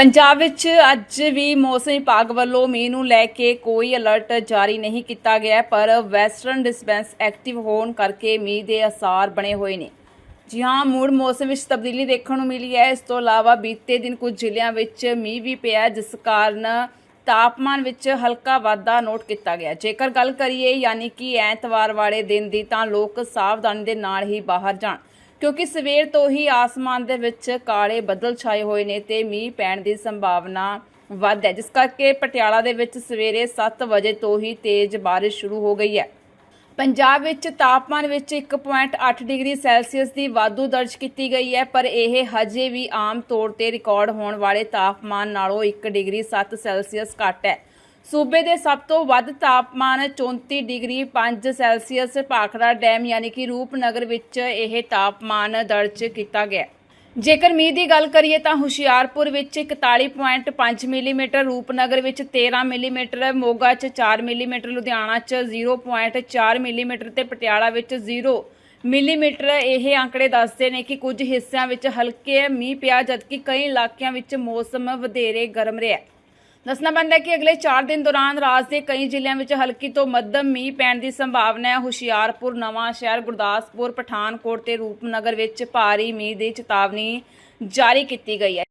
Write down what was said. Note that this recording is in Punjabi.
ਪੰਜਾਬ ਵਿੱਚ ਅੱਜ ਵੀ ਮੌਸਮ ਵਿਭਾਗ ਵੱਲੋਂ ਮੀਂਹ ਨੂੰ ਲੈ ਕੇ ਕੋਈ ਅਲਰਟ ਜਾਰੀ ਨਹੀਂ ਕੀਤਾ ਗਿਆ, ਪਰ ਵੈਸਟਰਨ ਡਿਸਟੈਂਸ ਐਕਟਿਵ ਹੋਣ ਕਰਕੇ ਮੀਂਹ ਦੇ ਅਸਾਰ ਬਣੇ ਹੋਏ ਨੇ। ਜੀ ਹਾਂ ਮੂਡ ਮੌਸਮ ਵਿੱਚ ਤਬਦੀਲੀ ਦੇਖਣ ਨੂੰ ਮਿਲੀ ਹੈ। ਇਸ ਤੋਂ ਇਲਾਵਾ ਬੀਤੇ ਦਿਨ ਕੁਝ ਜ਼ਿਲ੍ਹਿਆਂ ਵਿੱਚ ਮੀਂਹ ਵੀ ਪਿਆ ਜਿਸ ਕਾਰਨ ਤਾਪਮਾਨ ਵਿੱਚ ਹਲਕਾ ਵਾਧਾ ਨੋਟ ਕੀਤਾ ਗਿਆ। ਜੇਕਰ ਗੱਲ ਕਰੀਏ, ਯਾਨੀ ਕਿ ਐਤਵਾਰ ਵਾਲੇ ਦਿਨ ਦੀ, ਤਾਂ ਲੋਕ ਸਾਵਧਾਨੀ ਦੇ ਨਾਲ ਹੀ ਬਾਹਰ ਜਾਣ। ਕਿਉਂਕਿ ਸਵੇਰ ਤੋਂ ਹੀ ਆਸਮਾਨ ਦੇ ਵਿੱਚ ਕਾਲੇ ਬੱਦਲ ਛਾਏ ਹੋਏ ਨੇ ਤੇ ਮੀਂਹ ਪੈਣ ਦੀ ਸੰਭਾਵਨਾ ਵੱਧ ਹੈ, ਜਿਸ ਕਰਕੇ ਪਟਿਆਲਾ ਦੇ ਵਿੱਚ ਸਵੇਰੇ 7 ਵਜੇ ਤੋਂ ਹੀ ਤੇਜ਼ ਬਾਰਿਸ਼ ਸ਼ੁਰੂ ਹੋ ਗਈ ਹੈ। ਪੰਜਾਬ ਵਿੱਚ ਤਾਪਮਾਨ ਵਿੱਚ 1.8 ਡਿਗਰੀ ਸੈਲਸੀਅਸ ਦੀ ਵਾਧੂ ਦਰਜ ਕੀਤੀ ਗਈ ਹੈ, ਪਰ ਇਹ ਹਜੇ ਵੀ ਆਮ ਤੌਰ ਤੇ ਰਿਕਾਰਡ ਹੋਣ ਵਾਲੇ ਤਾਪਮਾਨ ਨਾਲੋਂ 1 ਡਿਗਰੀ 7 ਸੈਲਸੀਅਸ ਘੱਟ ਹੈ। ਸੂਬੇ ਦੇ ਸਭ ਤੋਂ ਵੱਧ ਤਾਪਮਾਨ 34 ਡਿਗਰੀ 5 ਸੈਲਸੀਅਸ ਭਾਖੜਾ ਡੈਮ ਯਾਨੀ ਕਿ ਰੂਪਨਗਰ ਵਿੱਚ ਇਹ ਤਾਪਮਾਨ ਦਰਜ ਕੀਤਾ ਗਿਆ। ਜੇਕਰ ਮੀਂਹ ਦੀ ਗੱਲ ਕਰੀਏ ਤਾਂ ਹੁਸ਼ਿਆਰਪੁਰ ਵਿੱਚ 41.5 ਮਿਲੀਮੀਟਰ, ਰੂਪਨਗਰ ਵਿੱਚ 13 ਮਿਲੀਮੀਟਰ, ਮੋਗਾ 'ਚ 4 ਮਿਲੀਮੀਟਰ, ਲੁਧਿਆਣਾ 'ਚ 0.4 ਮਿਲੀਮੀਟਰ ਤੇ ਪਟਿਆਲਾ ਵਿੱਚ 0 ਮਿਲੀਮੀਟਰ। ਇਹ ਅੰਕੜੇ ਦੱਸਦੇ ਨੇ ਕਿ ਕੁਝ ਹਿੱਸਿਆਂ ਵਿੱਚ ਹਲਕੇ ਮੀਂਹ ਪਿਆ, ਜਦਕਿ ਕਈ ਇਲਾਕਿਆਂ ਵਿੱਚ ਮੌਸਮ ਵਧੇਰੇ ਗਰਮ ਰਿਹਾ। ਦੱਸਣਾ ਪੈਂਦਾ ਹੈ ਕਿ ਅਗਲੇ 4 ਦਿਨ ਦੌਰਾਨ ਰਾਜ ਦੇ ਕਈ ਜ਼ਿਲ੍ਹਿਆਂ ਵਿੱਚ ਹਲਕੀ ਤੋਂ ਮੱਧਮ ਮੀਂਹ ਪੈਣ ਦੀ ਸੰਭਾਵਨਾ ਹੈ। ਹੁਸ਼ਿਆਰਪੁਰ, ਨਵਾਂ ਸ਼ਹਿਰ, ਗੁਰਦਾਸਪੁਰ, ਪਠਾਨਕੋਟ ਤੇ ਰੂਪਨਗਰ ਵਿੱਚ ਭਾਰੀ ਮੀਂਹ ਦੀ ਚੇਤਾਵਨੀ ਜਾਰੀ ਕੀਤੀ ਗਈ ਹੈ।